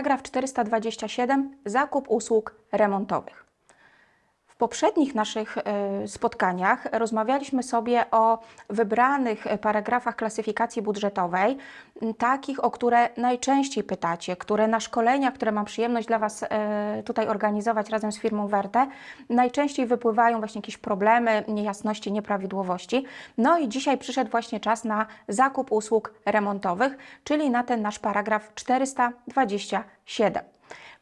Paragraf 427. Zakup usług remontowych. Poprzednich naszych e, spotkaniach rozmawialiśmy sobie o wybranych paragrafach klasyfikacji budżetowej, takich, o które najczęściej pytacie, które na szkoleniach, które mam przyjemność dla Was e, tutaj organizować razem z firmą Werte, najczęściej wypływają właśnie jakieś problemy, niejasności, nieprawidłowości. No i dzisiaj przyszedł właśnie czas na zakup usług remontowych, czyli na ten nasz paragraf 427.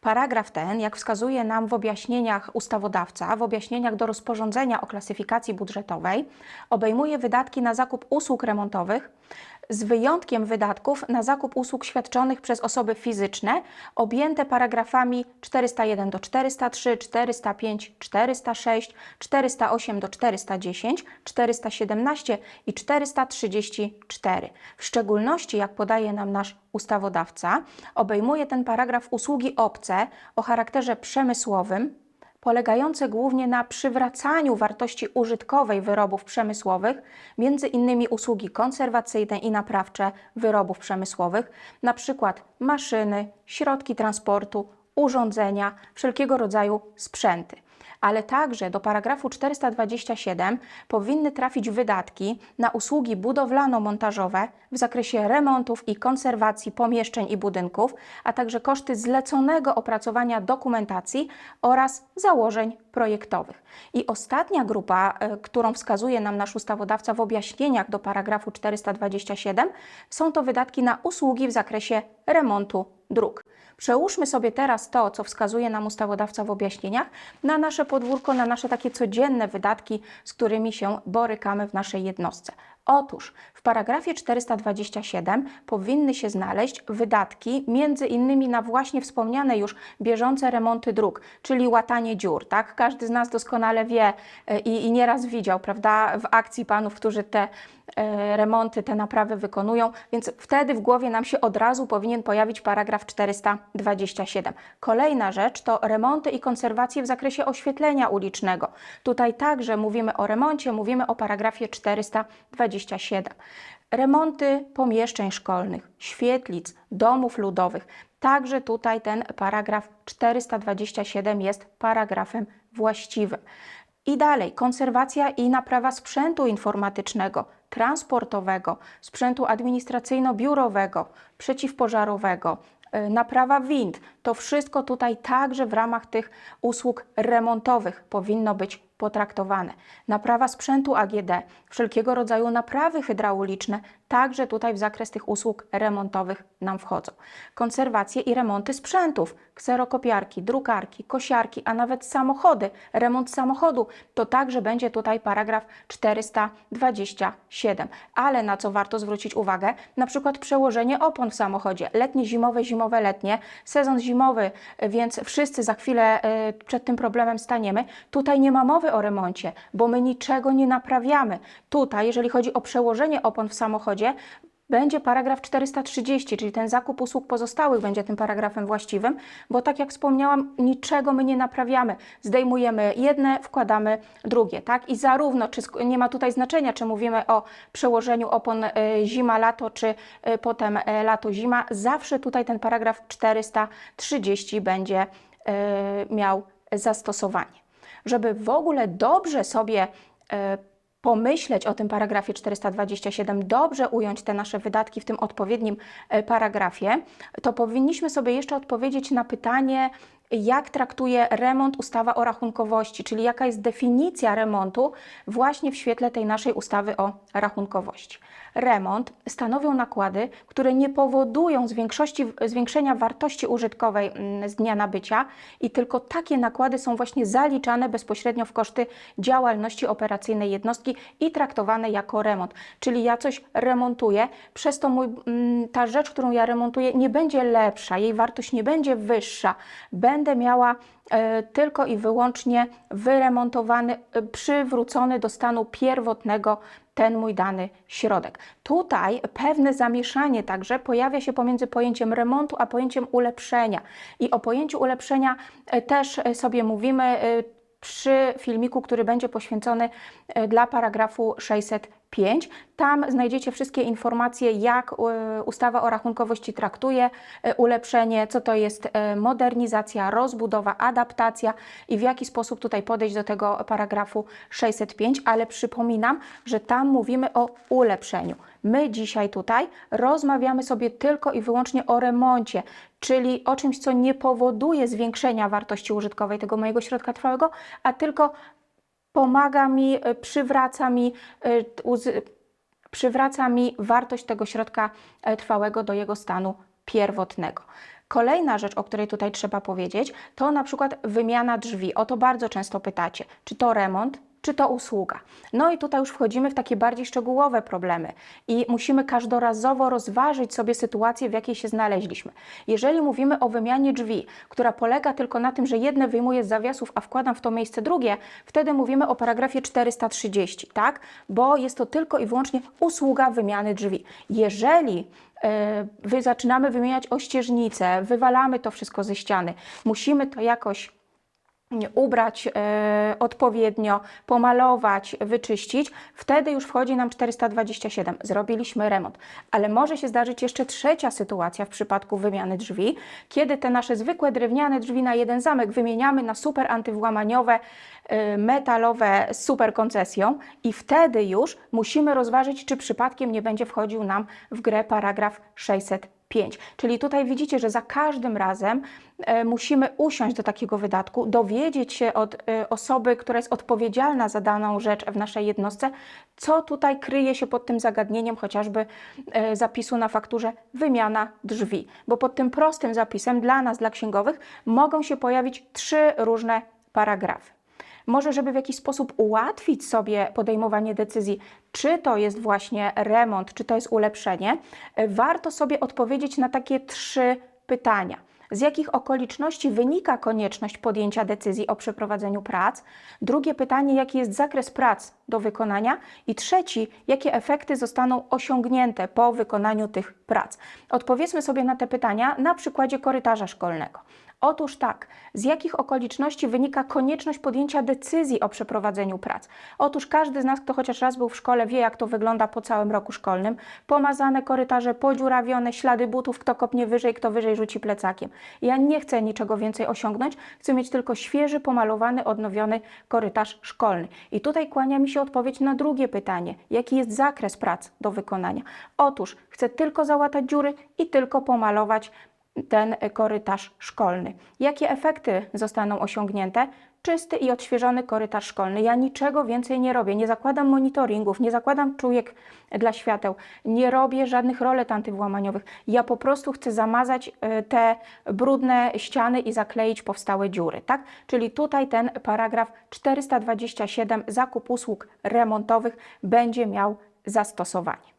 Paragraf ten, jak wskazuje nam w objaśnieniach ustawodawca, w objaśnieniach do rozporządzenia o klasyfikacji budżetowej, obejmuje wydatki na zakup usług remontowych z wyjątkiem wydatków na zakup usług świadczonych przez osoby fizyczne objęte paragrafami 401 do 403, 405, 406, 408 do 410, 417 i 434. W szczególności, jak podaje nam nasz ustawodawca, obejmuje ten paragraf usługi obce o charakterze przemysłowym, polegające głównie na przywracaniu wartości użytkowej wyrobów przemysłowych, między innymi usługi konserwacyjne i naprawcze wyrobów przemysłowych, przykład maszyny, środki transportu, urządzenia, wszelkiego rodzaju sprzęty. Ale także do paragrafu 427 powinny trafić wydatki na usługi budowlano-montażowe w zakresie remontów i konserwacji pomieszczeń i budynków, a także koszty zleconego opracowania dokumentacji oraz założeń projektowych. I ostatnia grupa, e, którą wskazuje nam nasz ustawodawca w objaśnieniach do paragrafu 427, są to wydatki na usługi w zakresie remontu dróg. Przełóżmy sobie teraz to, co wskazuje nam ustawodawca w objaśnieniach, na nasze podwórko, na nasze takie codzienne wydatki, z którymi się borykamy w naszej jednostce. Otóż w paragrafie 427 powinny się znaleźć wydatki między innymi na właśnie wspomniane już bieżące remonty dróg, czyli łatanie dziur, tak? Każdy z nas doskonale wie e, i, i nieraz widział, prawda, w akcji panów, którzy te e, remonty, te naprawy wykonują, więc wtedy w głowie nam się od razu powinien pojawić paragraf 427. Kolejna rzecz to remonty i konserwacje w zakresie oświetlenia ulicznego. Tutaj także mówimy o remoncie, mówimy o paragrafie 427. Remonty pomieszczeń szkolnych, świetlic, domów ludowych. Także tutaj ten paragraf 427 jest paragrafem właściwym. I dalej, konserwacja i naprawa sprzętu informatycznego, transportowego, sprzętu administracyjno-biurowego, przeciwpożarowego, y, naprawa wind. To wszystko tutaj także w ramach tych usług remontowych powinno być potraktowane. Naprawa sprzętu AGD, wszelkiego rodzaju naprawy hydrauliczne, także tutaj w zakres tych usług remontowych nam wchodzą. Konserwacje i remonty sprzętów, kserokopiarki, drukarki, kosiarki, a nawet samochody, remont samochodu, to także będzie tutaj paragraf 427. Ale na co warto zwrócić uwagę? Na przykład przełożenie opon w samochodzie, letnie, zimowe, zimowe, letnie, sezon zimowy, więc wszyscy za chwilę y, przed tym problemem staniemy. Tutaj nie ma mowy o remoncie, bo my niczego nie naprawiamy. Tutaj, jeżeli chodzi o przełożenie opon w samochodzie, będzie paragraf 430, czyli ten zakup usług pozostałych będzie tym paragrafem właściwym, bo tak jak wspomniałam, niczego my nie naprawiamy. Zdejmujemy jedne, wkładamy drugie, tak? I zarówno, czy nie ma tutaj znaczenia, czy mówimy o przełożeniu opon y, zima-lato, czy y, potem y, lato-zima, zawsze tutaj ten paragraf 430 będzie miał zastosowanie. Żeby w ogóle dobrze sobie e, pomyśleć o tym paragrafie 427, dobrze ująć te nasze wydatki w tym odpowiednim e, paragrafie, to powinniśmy sobie jeszcze odpowiedzieć na pytanie, jak traktuje remont ustawa o rachunkowości, czyli jaka jest definicja remontu właśnie w świetle tej naszej ustawy o rachunkowości. Remont stanowią nakłady, które nie powodują zwiększenia wartości użytkowej mm, z dnia nabycia i tylko takie nakłady są właśnie zaliczane bezpośrednio w koszty działalności operacyjnej jednostki i traktowane jako remont. Czyli ja coś remontuję, przez to mój, mm, ta rzecz, którą ja remontuję, nie będzie lepsza, jej wartość nie będzie wyższa. Będę miała e, tylko i wyłącznie wyremontowany, e, przywrócony do stanu pierwotnego ten mój dany środek. Tutaj pewne zamieszanie także pojawia się pomiędzy pojęciem remontu a pojęciem ulepszenia. I o pojęciu ulepszenia e, też sobie mówimy przy filmiku, który będzie poświęcony dla paragrafu 5. Tam znajdziecie wszystkie informacje, jak e, ustawa o rachunkowości traktuje e, ulepszenie, co to jest e, modernizacja, rozbudowa, adaptacja i w jaki sposób tutaj podejść do tego paragrafu 605, ale przypominam, że tam mówimy o ulepszeniu. My dzisiaj tutaj rozmawiamy sobie tylko i wyłącznie o remoncie, czyli o czymś, co nie powoduje zwiększenia wartości użytkowej tego mojego środka trwałego, a tylko pomaga mi, y, przywraca mi, uzy- przywraca mi wartość tego środka e, trwałego do jego stanu pierwotnego. Kolejna rzecz, o której tutaj trzeba powiedzieć, to na przykład wymiana drzwi. O to bardzo często pytacie, czy to remont, czy to usługa. No i tutaj już wchodzimy w takie bardziej szczegółowe problemy i musimy każdorazowo rozważyć sobie sytuację, w jakiej się znaleźliśmy. Jeżeli mówimy o wymianie drzwi, która polega tylko na tym, że jedne wyjmuję z zawiasów, a wkładam w to miejsce drugie, wtedy mówimy o paragrafie 430, tak? Bo jest to tylko i wyłącznie usługa wymiany drzwi. Jeżeli wy zaczynamy wymieniać ościeżnice, wywalamy to wszystko ze ściany, musimy to jakoś ubrać e, odpowiednio, pomalować, wyczyścić, wtedy już wchodzi nam 427. Zrobiliśmy remont. Ale może się zdarzyć jeszcze trzecia sytuacja w przypadku wymiany drzwi, kiedy te nasze zwykłe drewniane drzwi na jeden zamek wymieniamy na super antywłamaniowe, e, metalowe z super koncesją i wtedy już musimy rozważyć, czy przypadkiem nie będzie wchodził nam w grę paragraf 600. 5. Czyli tutaj widzicie, że za każdym razem e, musimy usiąść do takiego wydatku, dowiedzieć się od e, osoby, która jest odpowiedzialna za daną rzecz w naszej jednostce, co tutaj kryje się pod tym zagadnieniem chociażby e, zapisu na fakturze wymiana drzwi. Bo pod tym prostym zapisem dla nas, dla księgowych, mogą się pojawić trzy różne paragrafy może żeby w jakiś sposób ułatwić sobie podejmowanie decyzji, czy to jest właśnie remont, czy to jest ulepszenie, warto sobie odpowiedzieć na takie trzy pytania. Z jakich okoliczności wynika konieczność podjęcia decyzji o przeprowadzeniu prac? Drugie pytanie, jaki jest zakres prac do wykonania? I trzeci, jakie efekty zostaną osiągnięte po wykonaniu tych prac? Odpowiedzmy sobie na te pytania na przykładzie korytarza szkolnego. Otóż tak, z jakich okoliczności wynika konieczność podjęcia decyzji o przeprowadzeniu prac? Otóż każdy z nas, kto chociaż raz był w szkole, wie, jak to wygląda po całym roku szkolnym. Pomazane korytarze, podziurawione, ślady butów, kto kopnie wyżej, kto wyżej rzuci plecakiem. Ja nie chcę niczego więcej osiągnąć, chcę mieć tylko świeży, pomalowany, odnowiony korytarz szkolny. I tutaj kłania mi się odpowiedź na drugie pytanie: jaki jest zakres prac do wykonania? Otóż chcę tylko załatać dziury i tylko pomalować ten korytarz szkolny. Jakie efekty zostaną osiągnięte? Czysty i odświeżony korytarz szkolny. Ja niczego więcej nie robię. Nie zakładam monitoringów, nie zakładam czujek dla świateł, nie robię żadnych rolet antywłamaniowych. Ja po prostu chcę zamazać e, te brudne ściany i zakleić powstałe dziury, tak? Czyli tutaj ten paragraf 427 zakup usług remontowych będzie miał zastosowanie.